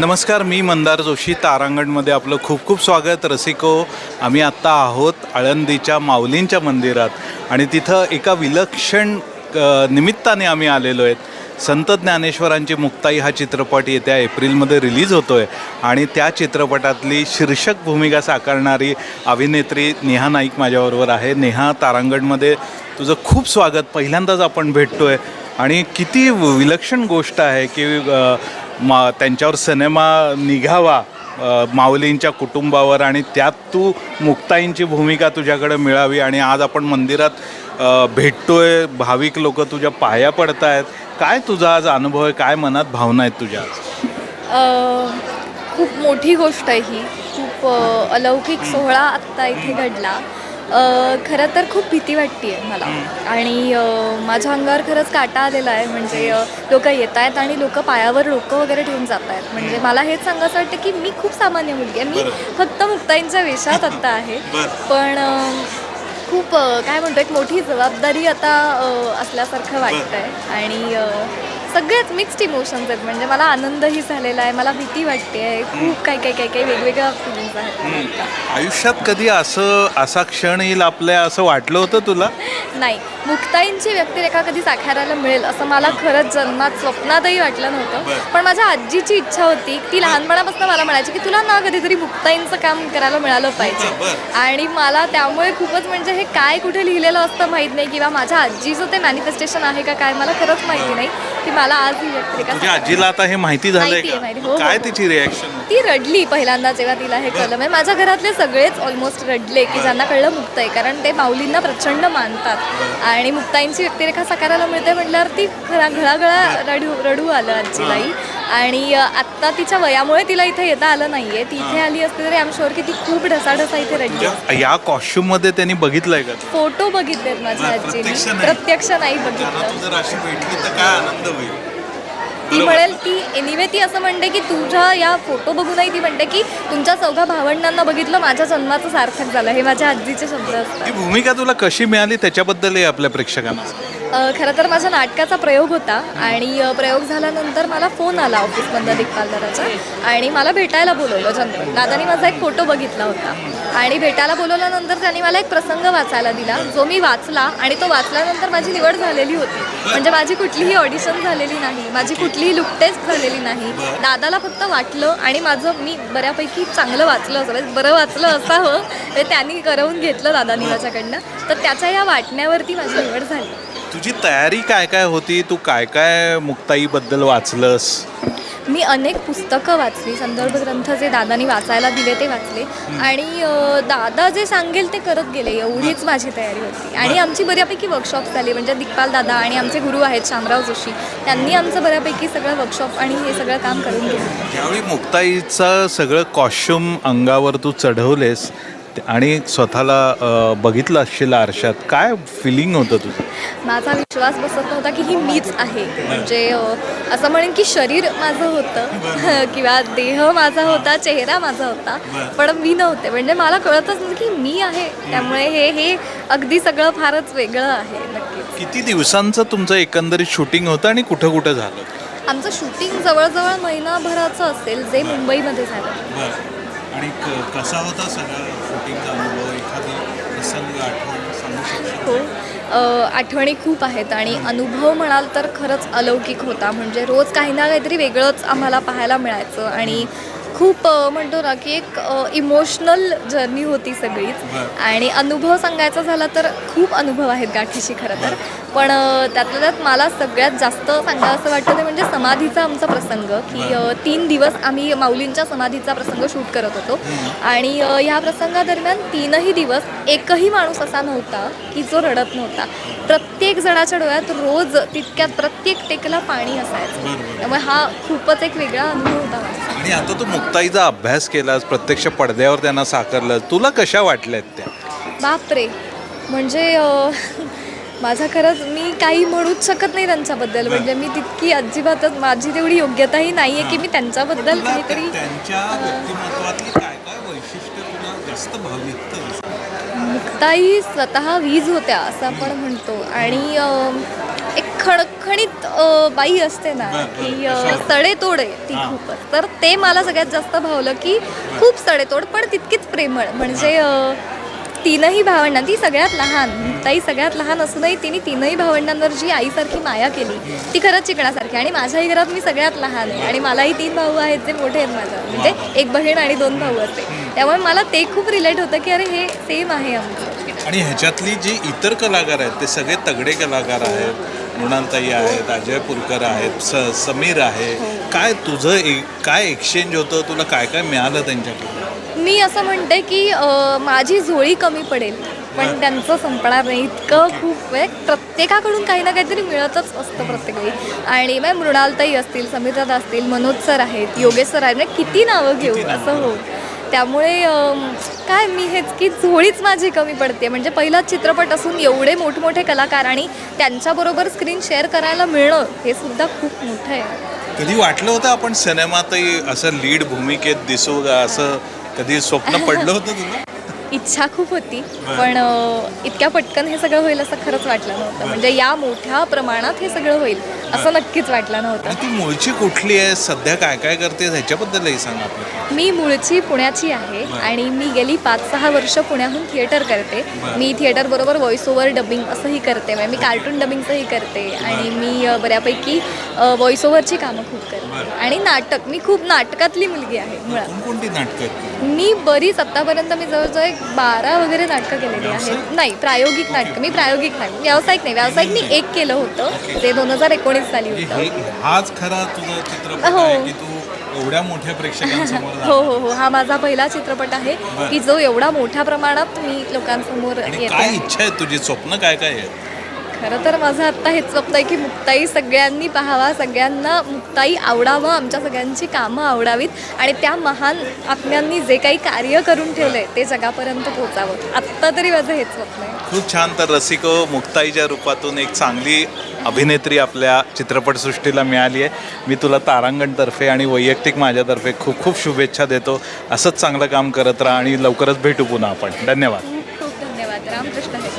नमस्कार मी मंदार जोशी तारांगणमध्ये आपलं खूप खूप स्वागत. रसिको आम्ही आत्ता आहोत आळंदीच्या माऊलींच्या मंदिरात. आणि तिथं एका विलक्षण निमित्ताने आम्ही आलेलो आहेत. संत ज्ञानेश्वरांची मुक्ताई हा चित्रपट येत्या एप्रिलमध्ये रिलीज होतो आहे आणि त्या चित्रपटातली शीर्षक भूमिका साकारणारी अभिनेत्री नेहा नाईक माझ्याबरोबर आहे. नेहा तारांगणमध्ये तुझं खूप स्वागत. पहिल्यांदाच आपण भेटतो आहे आणि किती विलक्षण गोष्ट आहे की मा त्यांच्यावर सिनेमा निघावा माऊलींच्या कुटुंबावर आणि त्यात तू मुक्ताईंची भूमिका तुझ्याकडे मिळावी आणि आज आपण मंदिरात भेटतोय भाविक लोक तुझ्या पाया पडत आहेत काय तुझा आज अनुभव आहे? काय मनात भावना आहेत तुझ्या खूप मोठी गोष्ट आहे ही. खूप अलौकिक सोहळा आत्ता इथे घडला. खरं तर खूप भीती वाटते आहे मला आणि माझ्या अंगावर खरंच काटा आलेला आहे. म्हणजे लोक येत आहेत आणि लोक पायावर डोकं वगैरे ठेवून जात आहेत म्हणजे मला हेच सांगायचं वाटतं की मी खूप सामान्य मुलगी आहे. मी फक्त मुक्ताईंच्या वेशात आत्ता आहे. पण खूप काय म्हणतो एक मोठी जबाबदारी आता असल्यासारखं वाटतंय. आणि सगळेच मिक्स्ड इमोशन्स आहेत. म्हणजे मला आनंदही झालेला आहे मला भीती वाटते आहे खूप काही काही काही काही वेगवेगळ्या फिलिंग्स आहेत. आयुष्यात कधी असं असा क्षण येईल आपल्या असं वाटलं होतं तुला? नाही. मुक्ताईंची व्यक्तिरेखा कधी साकारायला मिळेल असं मला खरंच जन्मात स्वप्नातही वाटलं नव्हतं. पण माझ्या आजीची इच्छा होती ती लहानपणापासून मला म्हणायची की तुला ना कधीतरी मुक्ताईंचं काम करायला मिळालं पाहिजे. आणि मला त्यामुळे खूपच म्हणजे हे काय कुठे लिहिलेलं असतं माहीत नाही किंवा माझ्या आजीचं ते मॅनिफेस्टेशन आहे का काय मला खरंच माहिती नाही. की मला आज ही व्यक्तिरेखा तुझ्या आजीला आता हे माहिती झालंय माहिती आहे, माहिती. हो, का हो, काय हो. तिची रिॲक्शन ती रडली पहिल्यांदा जेव्हा तिला हे कळलं. म्हणजे माझ्या घरातले सगळेच ऑलमोस्ट रडले की ज्यांना कळलं मुक्त आहे कारण ते माऊलींना प्रचंड मानतात. आणि मुक्ताईंची व्यक्तिरेखा साकारायला मिळते म्हटल्यावर ती घरा घळाघळा रडू रडू आलं आजीलाही. आणि आत्ता तिच्या वयामुळे तिला इथे येता आलं नाहीये. ती इथे आली असते तरी आम शुअर की ती खूप ढसाढसा इथे रडली असती. या कॉस्ट्युममध्ये त्यांनी बघितलंय का? फोटो बघितलेत माझ्या आजीने. प्रत्यक्ष नाही. बघितलं. तू म्हणेल ती एनिवे ती असं म्हणते की तुझ्या या फोटो बघूनही ती म्हणते की तुमच्या चौघा भावंडांना बघितलं माझ्या जन्माचं सार्थक झालं. हे माझ्या आजीचे शब्द असतात. ही भूमिका तुला कशी मिळाली? त्याच्याबद्दलही आपल्या प्रेक्षकांना खरं तर माझ्या नाटकाचा प्रयोग होता आणि प्रयोग झाल्यानंतर मला फोन आला ऑफिसमधनं दिग्पालदाराचा आणि मला भेटायला बोलवलं जनरल. दादानी माझा एक फोटो बघितला होता आणि भेटायला बोलवल्यानंतर त्यांनी मला एक प्रसंग वाचायला दिला जो मी वाचला आणि तो वाचल्यानंतर माझी निवड झालेली होती. म्हणजे माझी कुठलीही ऑडिशन झालेली नाही माझी कुठलीही लुक टेस्ट झालेली नाही. दादाला फक्त वाटलं आणि माझं मी बऱ्यापैकी चांगलं वाचलं असं म्हणजे बरं वाचलं असावं हे त्यांनी करवून घेतलं दादानी माझ्याकडनं. तर त्याच्या या वाटण्यावरती माझी निवड झाली. तुझी तयारी काय काय होती? तू काय काय मुक्ताईबद्दल वाचलंस? मी अनेक पुस्तकं वाचली. संदर्भ ग्रंथ जे दादानी वाचायला दिले ते वाचले. आणि अ, दादा जे सांगेल ते करत गेले. एवढीच माझी तयारी होती. आणि आमची बऱ्यापैकी वर्कशॉप झाली. म्हणजे दिग्पाल दादा आणि आमचे गुरु आहेत शामराव जोशी. त्यांनी आमचं बऱ्यापैकी सगळं वर्कशॉप आणि हे सगळं काम करून घेतलं. ज्यावेळी मुक्ताईचं सगळं कॉस्ट्युम अंगावर तू चढवलेस आणि स्वतःला बघितलं असशील आरशात. काय फिलिंग होतं तुझं? माझा विश्वास बसत नव्हता की ही मीच आहे. म्हणजे असं म्हणेन की शरीर माझं होतं. किंवा देह माझा होता चेहरा माझा होता. पण मी नव्हते. म्हणजे मला कळतच नव्हतं की मी आहे. त्यामुळे हे हे अगदी सगळं फारच वेगळं आहे नक्कीच. किती दिवसांचं तुमचं एकंदरीत शूटिंग होतं आणि कुठं कुठं झालं? आमचं शूटिंग जवळजवळ महिनाभराचं असेल जे मुंबईमध्ये झालं. आणि कसा होता सगळा अनुभव एखादी प्रसंग आठवण सांगू शकतो हो. आठवणी खूप आहेत आणि अनुभव म्हणाल तर खरंच अलौकिक होता. म्हणजे रोज काही ना काहीतरी वेगळंच आम्हाला पाहायला मिळायचं आणि खूप म्हणतो ना की एक इमोशनल जर्नी होती सगळीच. आणि अनुभव सांगायचा झाला तर खूप अनुभव आहेत गाठीशी खरं तर. पण त्यातल्या त्यात मला सगळ्यात जास्त सांगावं असं वाटतं ते म्हणजे समाधीचा आमचा प्रसंग की तीन दिवस आम्ही माऊलींच्या समाधीचा प्रसंग शूट करत होतो. आणि ह्या प्रसंगादरम्यान तीनही दिवस एकही माणूस असा नव्हता की जो रडत नव्हता. प्रत्येक जणाच्या डोळ्यात रोज तितक्यात प्रत्येक टेकला पाणी असायचं. त्यामुळे हा खूपच एक वेगळा अनुभव होता आणि आता तू मुक्ताईचा अभ्यास केलास प्रत्यक्ष पडद्यावर त्यांना साकारलं तुला कशा वाटल्यात त्या? बापरे. म्हणजे अ, माझा खरंच मी काही म्हणूच शकत नाही त्यांच्याबद्दल. म्हणजे मी तितकी अजिबातच माझी तेवढी योग्यताही नाही आहे की मी त्यांच्याबद्दल काहीतरी त्यांच्या व्यक्तिमत्वातली काय काय वैशिष्ट्य तुला जास्त भाविकत मुक्ताई स्वतः वीज होत्या असं आपण म्हणतो. आणि अ, खणखणीत अ, बाई असते ना बरं, बरं. की अ, कशावर? सडेतोड आहे ती हां. खूपच. तर ते मला सगळ्यात जास्त भावलं की खूप सडेतोड पण तितकीच प्रेमळ. म्हणजे अ, तीनही भावंडां ती सगळ्यात लहान. ताई सगळ्यात लहान असूनही तिने तीनही भावंडांवर जी आईसारखी माया केली ती खरंच शिकण्यासारखी आणि माझ्याही घरात मी सगळ्यात लहान आहे. आणि मलाही तीन भाऊ आहेत जे मोठे आहेत माझ्या. म्हणजे एक बहीण आणि दोन भाऊ असते. त्यामुळे मला ते खूप रिलेट होतं की अरे हे सेम आहे आमचं. आणि ह्याच्यातली जी इतर कलाकार आहेत ते सगळे तगडे कलाकार आहेत. मृणालताई आहेत अजय पुरकर आहेत स समीर आहे. काय तुझं एक काय एक्सचेंज होतं? तुला काय काय मिळालं त्यांच्याकडून? मी असं म्हणते की अ, माझी झोळी कमी पडेल. पण त्यांचं संपणार नाही. इतकं खूप वेळ प्रत्येकाकडून काही ना काहीतरी मिळतच असतं प्रत्येक वेळी आणि मग मृणालताई असतील समिरदादा असतील मनोज सर आहेत योगेश सर आहेत म्हणजे किती नावं घेऊ? असं हो. त्यामुळे काय मी हेच की झोळीच माझी कमी पडते. म्हणजे पहिलाच चित्रपट असून एवढे मोठमोठे कलाकार आणि त्यांच्याबरोबर स्क्रीन शेअर करायला मिळणं हे सुद्धा खूप मोठं आहे. कधी वाटलं होतं आपण सिनेमातही असं लीड भूमिकेत दिसू का असं कधी स्वप्न पडलं होतं तुला? इच्छा खूप होती पण इतक्या पटकन हे सगळं होईल असं खरंच वाटलं नव्हतं. म्हणजे या मोठ्या प्रमाणात हे सगळं होईल असं नक्कीच वाटलं नव्हतं. ती मूळची कुठली आहे? सध्या काय काय करते? ह्याच्याबद्दलही सांग मी मूळची पुण्याची आहे आणि मी गेली पाच सहा वर्ष पुण्याहून थिएटर करते. मी थिएटर बरोबर व्हॉइस ओव्हर डबिंग असंही करते. म्हणजे मी कार्टून डबिंगचंही करते. आणि मी बऱ्यापैकी व्हॉइस ओव्हरची कामं खूप करते. आणि नाटक मी खूप नाटकातली मुलगी आहे मुळात? मी बरीच आत्तापर्यंत मी जवळजवळ बारा वगैरे नाटकं केलेली आहेत. नाही प्रायोगिक नाटकं. मी प्रायोगिक नाही. व्यावसायिक नाही. व्यावसायिक मी एक केलं होतं. ते दोन हजार एकोणीस साली होतं. हे हाच खरा तुझा चित्रपट हो. आहे की तू एवढ्या मोठ्या प्रेक्षकांसमोर हो? हो हो. हा माझा पहिला चित्रपट आहे. की जो एवढा मोठ्या प्रमाणात मी लोकांसमोर काय येते इच्छा आहे तुझी? स्वप्न काय काय आहे? खरं तर माझं आत्ता हेच स्वप्न आहे की मुक्ताई सगळ्यांनी पाहावा सगळ्यांना मुक्ताई आवडावं आमच्या सगळ्यांची कामं आवडावीत आणि त्या महान आत्म्यांनी जे काही कार्य करून ठेवलंय ते जगापर्यंत पोचावं आत्ता तरी माझं हेच स्वप्न आहे. खूप छान. तर रसिको मुक्ताईच्या रूपातून एक चांगली अभिनेत्री आपल्या चित्रपटसृष्टीला मिळाली आहे. मी तुला तारांगणतर्फे आणि वैयक्तिक माझ्यातर्फे खूप खूप शुभेच्छा देतो. असंच चांगलं काम करत राहा आणि लवकरच भेटू पुन्हा आपण. धन्यवाद. खूप खूप धन्यवाद. रामकृष्ण.